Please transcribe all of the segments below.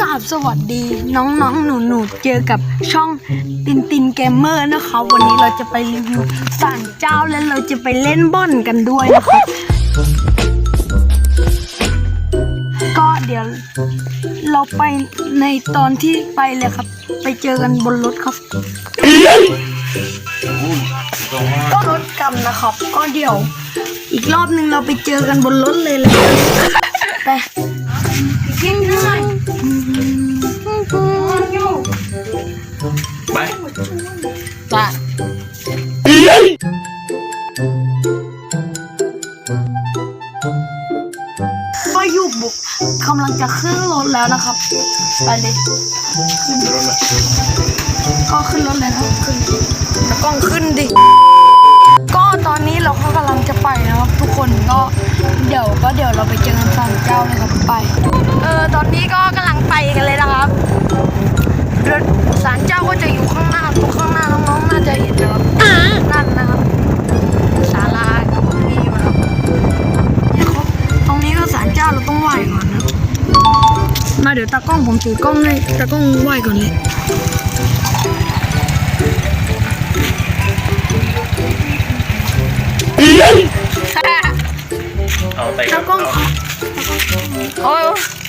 กราบสวัสดีน้องๆ หนูๆ เจอกับช่องตินตินเกมเมอร์นะคะ วันนี้เราจะไปรีวิวศาลเจ้าและเราจะไปเล่นบ่อนกันด้วยนะคะ ก็เดี๋ยวเราไปในตอนที่ไปเลยครับ ไปเจอกันบนรถครับ ก็รถกำนะครับ ก็เดี๋ยว อีกรอบหนึ่งเราไปเจอกันบนรถเลยเลยไป กินข้าวไปจ้ะก็อยู่บุกกำลังจะขึ้นรถแล้วนะครับ ไปเลยขึ้นรถเลยก็ขึ้นรถเลยนะครับขึ้นแล้วกล้องขึ้นดิ ก็ตอนนี้เราก็กำลังจะไปนะครับ ทุกคนก็เดี๋ยวก็เดี๋ยวเราไปเจอกันศาลเจ้าเลยครับ มาเดี๋ยวตากล้องผมถือกล้องให้ตากล้องไหว้ก่อนเลยเอาแต่ตากล้องโอ้ย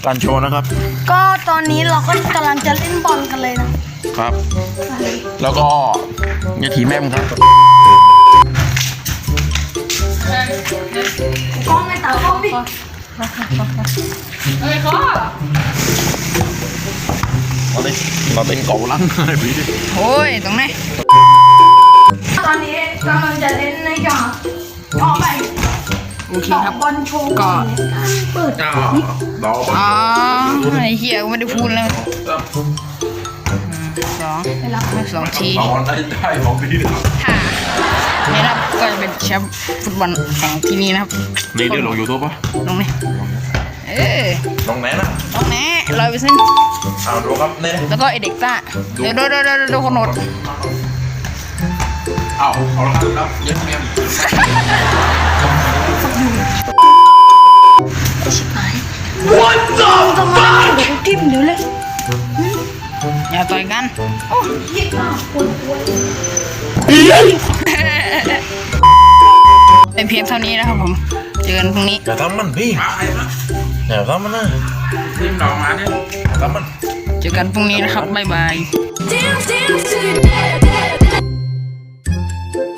การโชว์นะครับ ก็ตอนนี้เราก็กำลังจะเล่นบอลกันเลยนะ ครับ แล้วก็อย่าถีแม่มครับกล้องในตากล้องดิ เราเต้นเราเต้นเก่าลังอะไรพี่ดิโอ้ยตรงไหนตอนนี้กำลังจะเล่นในกาออกไปโอเคครับ บอลโชว์ก็ เปิดอ้าวเราอ๋อไอ้เหี้ยกูไม่ได้พูดเลยสองสองทีเอาได้ได้ของพี่นะครับห้า นี่นะครับก็จะเป็นแชมป์ฟุตบอลของที่นี่นะครับนี่เดี๋ยวลงยูทูบป่ะตรงนี้เออลงไหนนะตรงนี้ร้อยเปอร์เซ็นต์เอาดูครับเนี่ยแล้วก็ไอเด็กซ่าเดี๋ยวเดี๋ยวเดี๋ยวเดี๋ยวเดี๋ยวคนโหนดเอาเอาละครับครับเย็นเมียมชิบหายวันจองจะมาเดี๋ยวกูจิ้มเดี๋ยวเลยอย่าต่อยกันโอ้ยเหี้ยอะปวดหัว เป็นเพียงเท่านี้นะครับผมเจอกันพรุ่งนี้อย่าทำมันพี่อย่าทำมันนะทีมน้องมาเนี่ยทำมันเจอกันพรุ่งนี้นะครับบ๊ายบาย